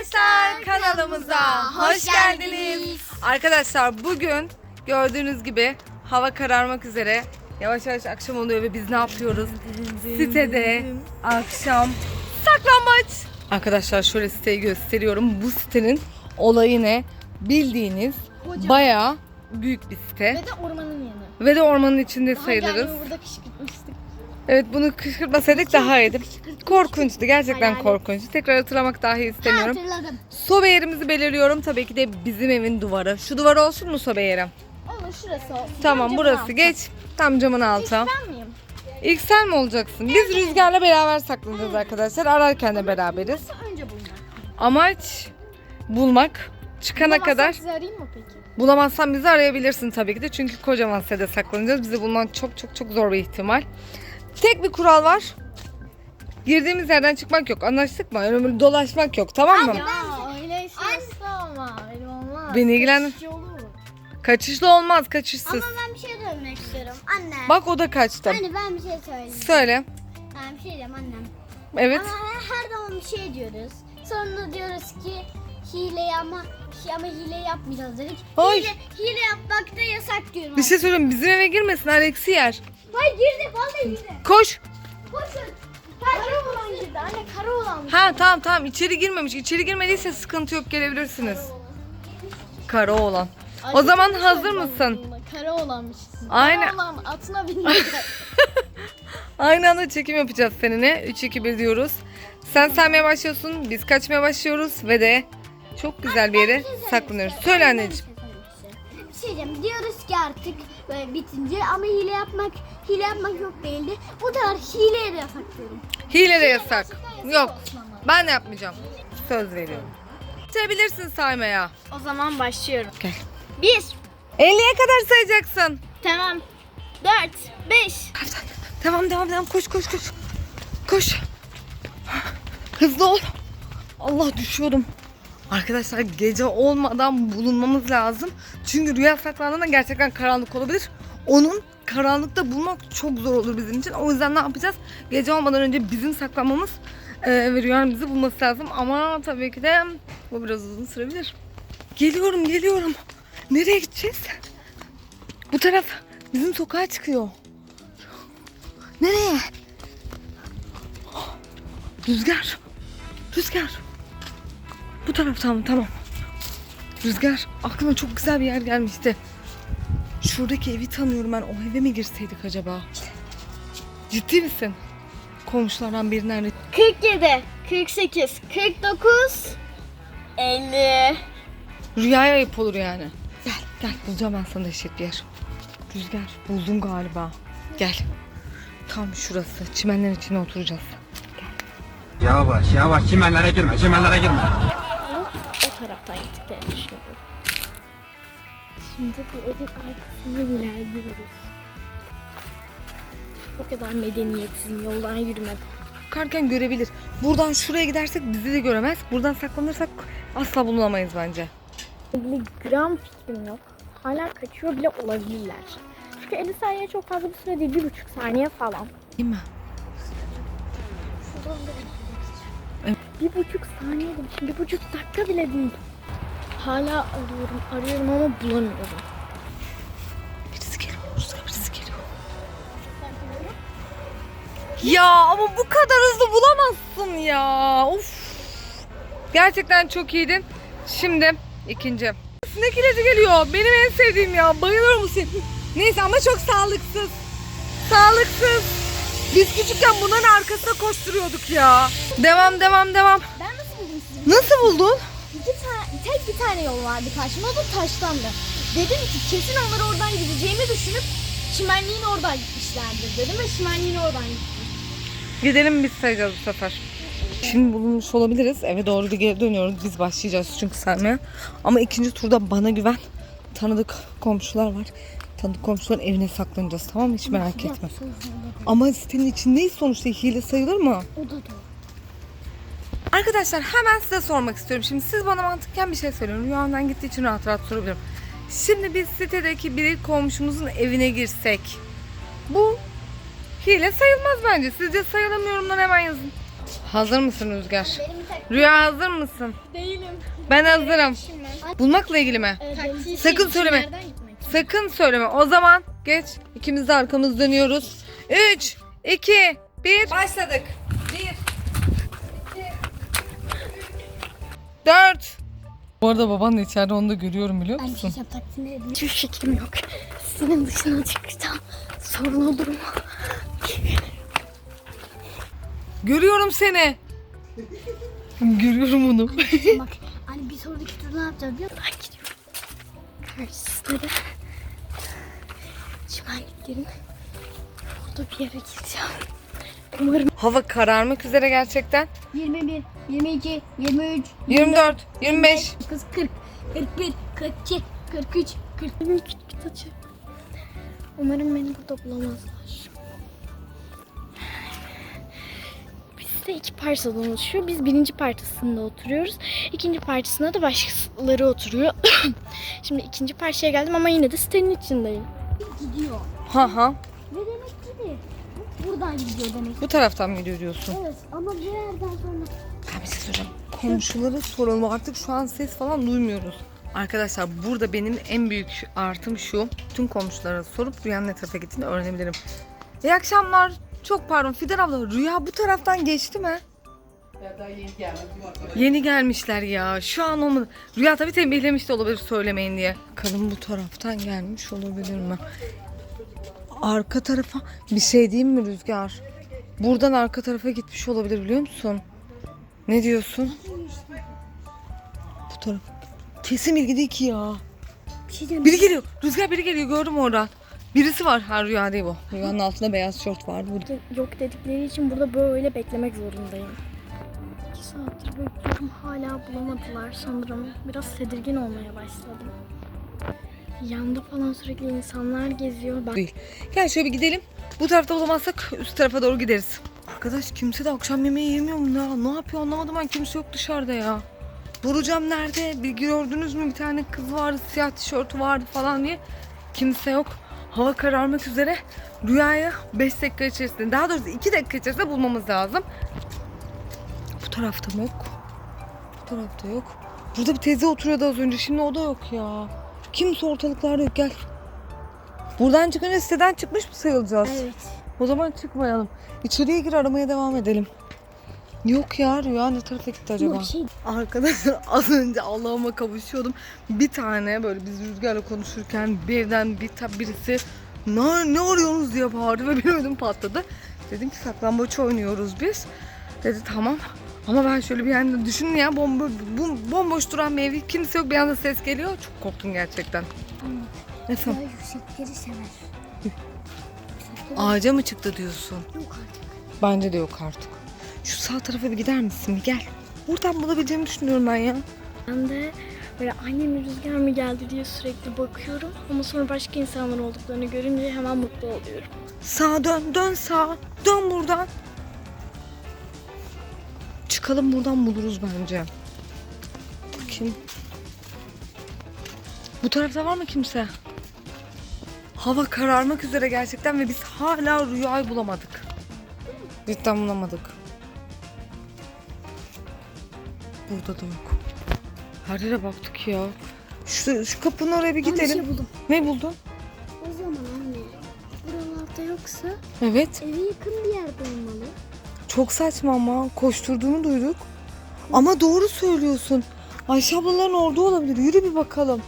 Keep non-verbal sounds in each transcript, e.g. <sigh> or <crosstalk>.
Arkadaşlar kanalımıza hoş geldiniz. Arkadaşlar bugün gördüğünüz gibi hava kararmak üzere. Yavaş yavaş akşam oluyor ve biz ne yapıyoruz? Sitede akşam saklambaç. Arkadaşlar şöyle siteyi gösteriyorum. Bu sitenin olayı ne? Bildiğiniz bayağı büyük bir site. Ve de ormanın yanı. Ve de ormanın içinde Daha sayılırız. geldiğinde burada kışkırtmıştık. Evet bunu kışkırtmasaydık daha iyiydi. Korkunçtu. Gerçekten Hayal korkunçtu. Tekrar hatırlamak dahi istemiyorum. Hatırladım. Sobe yerimizi belirliyorum. Tabii ki de bizim evin duvarı. Şu duvar olsun mu sobe yeri? Olur şurası olsun. Tamam burası. Geç. Tam camın altı. Ben miyim? İlk sen mi olacaksın? Biz Rüzgar'la beraber saklanacağız arkadaşlar. Ararken de beraberiz. Önce bulmak. Amaç bulmak. Çıkana kadar Sizi arayayım mı peki? bulamazsan bizi arayabilirsin tabii ki de. Çünkü kocaman sitede saklanacağız. Bizi bulman çok çok çok zor bir ihtimal. Tek bir kural var. Girdiğimiz yerden çıkmak yok. Anlaştık mı? Öyle böyle dolaşmak yok. Tamam mı? Ya öyle şey ama öyle olmaz. Beni ilgilendir- olur. Kaçışlı olmaz. Kaçışsız. Ama ben bir şey söylemek istiyorum. Anne. Bak o da kaçtı. Anne ben bir şey söyleyeyim. Söyle. Ben bir şey diyeceğim annem. Evet. Ama her, zaman bir şey diyoruz. Sonra diyoruz ki hile ama hi- ama hile yapmayacağız dedik. Hile, hile yapmak da yasak diyorum. Bir şey söyleyeyim. Bizim eve girmesin. Alex'i yer. Hayır girdi vallahi girdi. Koş. Koşun. Kara olan girdi anne kara olan. Ha tamam tamam içeri girmemiş. İçeri girmediyse sıkıntı yok gelebilirsiniz. Kara oğlan. O zaman hazır mısın? Kara olanmış. Aynen. Kara olan atına <laughs> bindi. Aynı anda çekim yapacağız seninle. 3 2 1 diyoruz. Sen saymaya başlıyorsun. Biz kaçmaya başlıyoruz ve de çok güzel bir yere saklanıyoruz. Söyle anneciğim. Bir şey diyeceğim. Diyoruz ki artık böyle bitince ama hile yapmak hile yapmak yok değildi. Bu kadar hileye de yasak diyorum. Hile de yasak. Yok. Ben de yapmayacağım. Söz veriyorum. Bitirebilirsin saymaya. o zaman başlıyorum. Gel. Bir. 50'ye kadar sayacaksın. Tamam. Dört. Beş. Devam devam devam koş koş koş. Koş. Hızlı ol. Allah düşüyorum. Arkadaşlar gece olmadan bulunmamız lazım. Çünkü rüya saklandığında gerçekten karanlık olabilir. Onun karanlıkta bulmak çok zor olur bizim için. O yüzden ne yapacağız? Gece olmadan önce bizim saklanmamız e, ve rüyanın bizi bulması lazım. Ama tabii ki de bu biraz uzun sürebilir. Geliyorum geliyorum. Nereye gideceğiz? Bu taraf bizim sokağa çıkıyor. Nereye? Rüzgar. Rüzgar. Bu taraf tamam tamam. Rüzgar aklıma çok güzel bir yer gelmişti. Şuradaki evi tanıyorum ben. O eve mi girseydik acaba? Ciddi misin? Komşulardan biri nerede? 47. 48. 49. 50. Rüyaya ayıp olur yani. Gel gel bulacağım ben sana eşek bir yer. Rüzgar buldum galiba. Gel. Tam şurası. Çimenlerin içine oturacağız. Yavaş yavaş çimenlere girme çimenlere girme. Taraftan gittiklerini düşünüyorum. Şimdi bu evin arkasını ilerliyoruz. O kadar medeniyetsizim yoldan yürümedim. Bakarken görebilir. Buradan şuraya gidersek bizi de göremez. Buradan saklanırsak asla bulunamayız bence. ilgili gram fikrim yok. Hala kaçıyor bile olabilirler. Çünkü 50 saniye çok fazla bir süre değil. Bir buçuk saniye falan. Değil mi? Bir buçuk saniye demişim. Bir buçuk dakika bile değil. Hala arıyorum, arıyorum ama bulamıyorum. Birisi geliyor. Rüzgar birisi geliyor. Ya ama bu kadar hızlı bulamazsın ya. Of. Gerçekten çok iyiydin. Şimdi ikinci. Sinek ilacı geliyor. Benim en sevdiğim ya. Bayılıyorum bu sinek. Neyse ama çok sağlıksız. Sağlıksız. Biz küçükken bunların arkasına koşturuyorduk ya. Devam devam devam. Ben nasıl buldum sizi? Nasıl buldun? İki tane, tek bir tane yol vardı karşıma. Da taştandı. Dedim ki kesin onlar oradan gideceğimi düşünüp çimenliğin oradan gitmişlerdir dedim ve çimenliğin oradan gittim. Gidelim biz sayacağız bu sefer. Şimdi bulunmuş olabiliriz. Eve doğru bir geri dönüyoruz. Biz başlayacağız çünkü saymaya. Ama ikinci turda bana güven. Tanıdık komşular var. Tanıdık komşuların evine saklanacağız tamam mı? Hiç merak etme. Ama sitenin içindeyiz sonuçta. Hile sayılır mı? O da doğru. Arkadaşlar hemen size sormak istiyorum. Şimdi siz bana mantıken bir şey söyleyin. Rüyamdan gittiği için rahat rahat sorabilirim. Şimdi biz sitedeki bir komşumuzun evine girsek. Bu hile sayılmaz bence. Sizce sayılamıyorumdan hemen yazın. Hazır mısın Rüzgar? Benim Rüya hazır mısın? Değilim. Ben hazırım. Bulmakla ilgili mi? Sakın söyleme. Sakın söyleme. O zaman geç. İkimiz de arkamız dönüyoruz. 3, 2, 1. Başladık. 1, 4. Bu arada baban da içeride onu da görüyorum biliyor Ben musun? şey taktiğini dedim. Hiçbir fikrim yok. Senin dışına çıksam sorun olur mu? Görüyorum seni. Görüyorum onu. Bak hani bir sonraki tur ne yapacağız biliyor musun? Ben gidiyorum. Karşısında da çimenliklerin orada bir yere gideceğim. Umarım Hava kararmak üzere gerçekten. 21, 22, 23, 24, 25. 40, 40, 41, 42, 43, 42 açı. Umarım beni burada bulamazlar. Bizde iki parçadan oluşuyor. Biz birinci parçasında oturuyoruz. İkinci parçasında da başkaları oturuyor. <coughs> Şimdi ikinci parçaya geldim ama yine de sitenin içindeyim. Gidiyor. Ha ha. Ve demek ki de buradan gidiyor demek. Bu taraftan mı gidiyor diyorsun? Evet ama bir yerden sonra Ben bir şey soracağım. Komşulara soralım. Artık şu an ses falan duymuyoruz. Arkadaşlar burada benim en büyük artım şu. Tüm komşulara sorup Rüya'nın ne tarafa gittiğini öğrenebilirim. İyi akşamlar. Çok pardon Fidan abla Rüya bu taraftan geçti mi? Yeni gelmişler ya. Şu an olmadı. Rüya tabii tembihlemiş de olabilir söylemeyin diye. Kadın bu taraftan gelmiş olabilir mi? Arka tarafa bir şey diyeyim mi Rüzgar? Buradan arka tarafa gitmiş olabilir biliyor musun? Ne diyorsun? Bu taraf. Kesin bilgi değil ki ya. bir şey diyeyim. Biri geliyor. Rüzgar biri geliyor gördüm oradan. Birisi var. Ha rüya değil bu. Rüyanın altında beyaz şort vardı. Burada. Yok dedikleri için burada böyle beklemek zorundayım. İki saattir bekliyorum. Hala bulamadılar sanırım. Biraz tedirgin olmaya başladım. Yanda falan sürekli insanlar geziyor. Ben Değil. Gel şöyle bir gidelim. Bu tarafta bulamazsak üst tarafa doğru gideriz. Arkadaş kimse de akşam yemeği yemiyor mu ya? Ne yapıyor anlamadım ben. Kimse yok dışarıda ya. Vuracağım nerede? Bir gördünüz mü bir tane kız vardı siyah tişörtü vardı falan diye. Kimse yok. Hava kararmak üzere. Rüyayı 5 dakika içerisinde daha doğrusu 2 dakika içerisinde bulmamız lazım. Bu tarafta mı yok? Bu tarafta yok. Burada bir teyze oturuyordu az önce. Şimdi o da yok ya. Kimse ortalıklarda yok. Gel. Buradan çıkınca siteden çıkmış mı sayılacağız? Evet. O zaman çıkmayalım. İçeriye gir aramaya devam edelim. Yok ya Rüya ne tarafa gitti acaba? Şey Arkadaşlar <laughs> az önce Allah'ıma kavuşuyordum. Bir tane böyle biz Rüzgar'la konuşurken birden bir ta- birisi ne, ne arıyorsunuz diye bağırdı ve benim ödüm patladı. Dedim ki saklambaç oynuyoruz biz. Dedi tamam. Ama ben şöyle bir anda düşünün ya bomba, bu, bomboş duran bir ev kimse yok bir anda ses geliyor. Çok korktum gerçekten. Efendim daha yüksekleri sever. ağaca mı çıktı diyorsun? Yok artık. Bence de yok artık. Şu sağ tarafa bir gider misin? Bir gel. Buradan bulabileceğimi düşünüyorum ben ya. Ben de böyle annem rüzgar mı geldi diye sürekli bakıyorum. Ama sonra başka insanlar olduklarını görünce hemen mutlu oluyorum. Sağa dön, dön sağa. Dön buradan. Çıkalım buradan buluruz bence. Bakayım. Bu tarafta var mı kimse? Hava kararmak üzere gerçekten ve biz hala rüyayı bulamadık. Cidden bulamadık. Burada da yok. Her yere baktık ya. Şu, şu kapının oraya bir Ben bir gidelim. şey buldum. Ne buldun? O zaman anne buralarda yoksa Evet. eve yakın bir yerde olmalı. Çok saçma ama koşturduğunu duyduk. Ama doğru söylüyorsun. Ayşe ablaların orada olabilir. Yürü bir bakalım.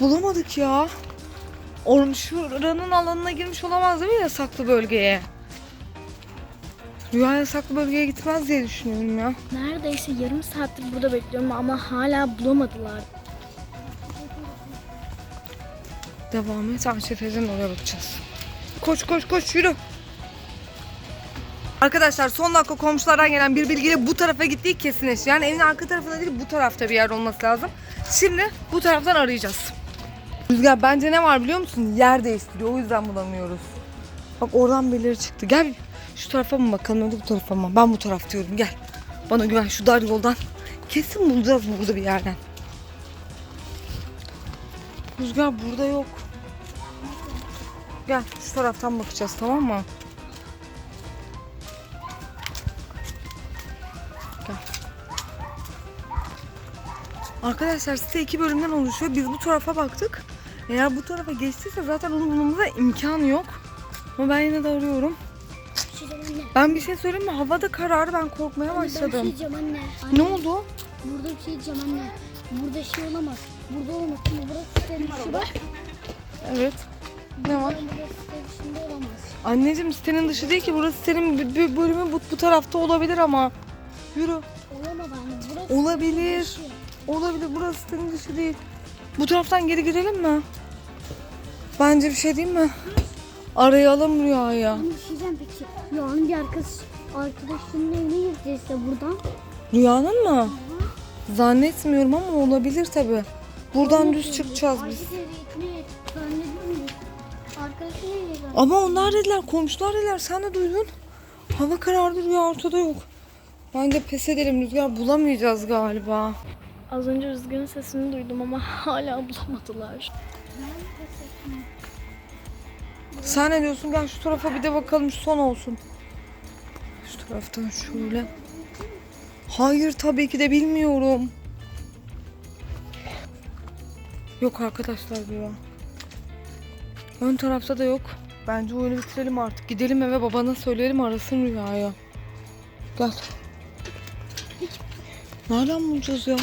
Bulamadık ya. Oğlum şuranın alanına girmiş olamaz değil mi yasaklı bölgeye? Rüya yasaklı bölgeye gitmez diye düşünüyorum ya. Neredeyse yarım saattir burada bekliyorum ama hala bulamadılar. Devam et. Ayşe teyzenin oraya bakacağız. Koş koş koş yürü. Arkadaşlar son dakika komşulardan gelen bir bilgiyle bu tarafa gittiği kesinleşti. Yani evin arka tarafında değil bu tarafta bir yer olması lazım. Şimdi bu taraftan arayacağız. Rüzgar bence ne var biliyor musun? Yer değiştiriyor o yüzden bulamıyoruz. Bak oradan birileri çıktı. Gel şu tarafa mı bakalım öyle bu tarafa mı? Ben bu taraf diyorum gel. Bana güven şu dar yoldan. Kesin bulacağız burada bir yerden. Rüzgar burada yok. Gel şu taraftan bakacağız tamam mı? Arkadaşlar site iki bölümden oluşuyor. Biz bu tarafa baktık. Eğer bu tarafa geçtiyse zaten onu bulmamıza imkan yok. Ama ben yine de arıyorum. Şey anne. Ben bir şey söyleyeyim mi? Hava da karardı. Ben korkmaya Anne, Ben bir şey başladım. diyeceğim anne. Ne Anne, oldu? Burada bir şey diyeceğim anne. Burada şey olamaz. Burada olamaz. Şimdi burası sitenin dışı bak. Evet. Ne var? Burası olamaz. Anneciğim sitenin dışı değil ki. Burası sitenin bir, bir bölümü bu, bu tarafta olabilir ama. Yürü. Olamaz anne. Burası Olabilir. dışı. Olabilir. Burası sitenin dışı değil. Bu taraftan geri girelim mi? Bence bir şey değil mi? Arayalım Rüya'ya. Bir şey diyeceğim peki. Rüyanın bir arkadaş, arkadaşının evine girdiyse buradan. Rüyanın mı? Zannetmiyorum ama olabilir tabi. Buradan düz çıkacağız biz. Arkadaşın evine girdiyse. Ama onlar dediler, komşular dediler. Sen de duydun. Hava karardı, rüya ortada yok. Bence pes edelim Rüzgar. Bulamayacağız galiba. Az önce Rüzgar'ın sesini duydum ama <laughs> hala bulamadılar. Sen ne diyorsun? Gel şu tarafa bir de bakalım şu son olsun. Şu taraftan şöyle. Hayır tabii ki de bilmiyorum. Yok arkadaşlar rüya. Ön tarafta da yok. Bence oyunu bitirelim artık. Gidelim eve babana söyleyelim arasın rüyaya. Gel. Nereden bulacağız ya?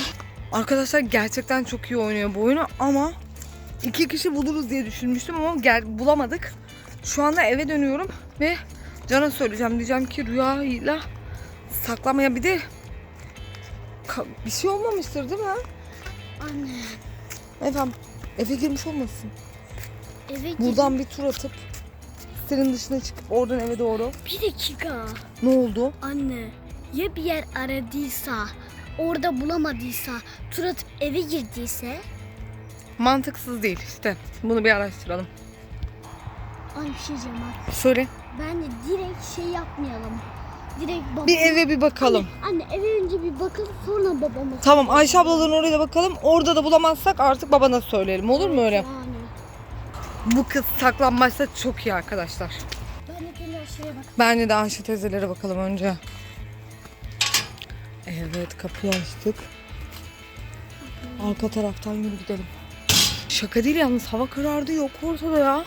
Arkadaşlar gerçekten çok iyi oynuyor bu oyunu ama iki kişi buluruz diye düşünmüştüm ama gel bulamadık. Şu anda eve dönüyorum ve Can'a söyleyeceğim. Diyeceğim ki rüyayla saklamaya bir de bir şey olmamıştır değil mi? Anne Efendim eve girmiş olmasın. eve gir. Buradan bir tur atıp sitenin dışına çıkıp oradan eve doğru. Bir dakika. Ne oldu? Anne ya bir yer aradıysa orada bulamadıysa tur atıp eve girdiyse Mantıksız değil işte. Bunu bir araştıralım. Anne bir şey diyeceğim bak. Söyle. Bence direkt şey yapmayalım. Direkt baba. Bir eve bir bakalım. Anne eve önce bir bakalım sonra babama. Tamam Ayşe ablaların oraya da bakalım. Orada da bulamazsak artık babana söyleyelim. Olur mu öyle? Yani. Bu kız saklanmaçta çok iyi arkadaşlar. Ben de şeye bak. Bence de Ayşe teyzelere bakalım önce. Evet kapıyı açtık. Arka taraftan yürü gidelim. Şaka değil yalnız hava karardı yok ortada ya.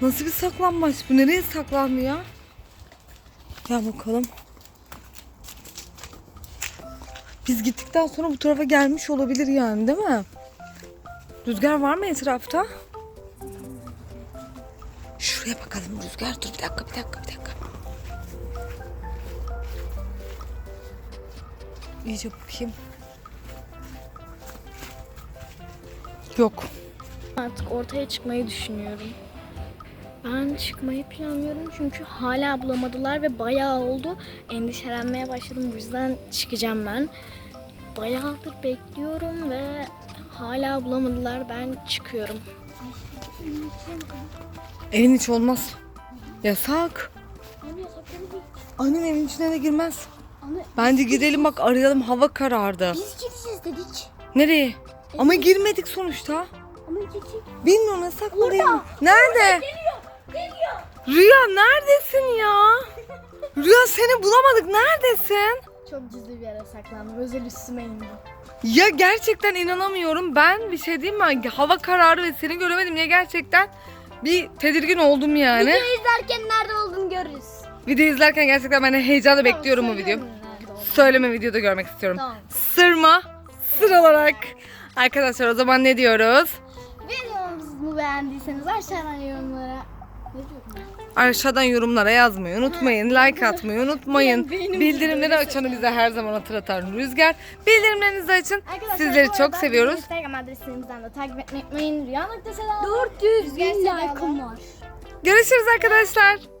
Nasıl bir saklanmaç bu? Nereye saklandı ya? Gel bakalım. Biz gittikten sonra bu tarafa gelmiş olabilir yani değil mi? Rüzgar var mı etrafta? Şuraya bakalım Rüzgar. Dur bir dakika bir dakika bir dakika. İyice bakayım. Yok. Artık ortaya çıkmayı düşünüyorum. Ben çıkmayı planlıyorum çünkü hala bulamadılar ve bayağı oldu. Endişelenmeye başladım. Bu yüzden çıkacağım ben. Bayağıdır bekliyorum ve hala bulamadılar. Ben çıkıyorum. Evin içi olmaz. Yasak. Annem evin içine de girmez. Bence gidelim bak arayalım hava karardı. biz gideceğiz dedik. Nereye? Ama girmedik sonuçta. Ama gidecek. Bilmiyorum yasak mı değil mi? Nerede? Rüya neredesin ya? <laughs> Rüya seni bulamadık. Neredesin? Çok gizli bir yere saklandım. Özel üstüme indi. Ya gerçekten inanamıyorum. Ben bir şey diyeyim mi? Hava kararı ve seni göremedim ya gerçekten bir tedirgin oldum yani. İzlerken nerede olduğunu görürüz. Video izlerken gerçekten ben de heyecanla bekliyorum bu videoyu. Söyleme videoda görmek istiyorum. Tamam. Sırma sır olarak. Arkadaşlar o zaman ne diyoruz? Videomuzu beğendiyseniz aşağıdan yorumlara Aşağıdan yorumlara yazmayı unutmayın. Like atmayı unutmayın. Benim Bildirimleri açanı bize her zaman hatırlatan Rüzgar. Bildirimlerinizi açın. Arkadaşlar, Sizleri bu çok arada seviyoruz. Instagram adresimizden de takip etmeyi unutmayın. Rüya nokta selam. 400 bin Rüzgar like'ım var. Görüşürüz arkadaşlar.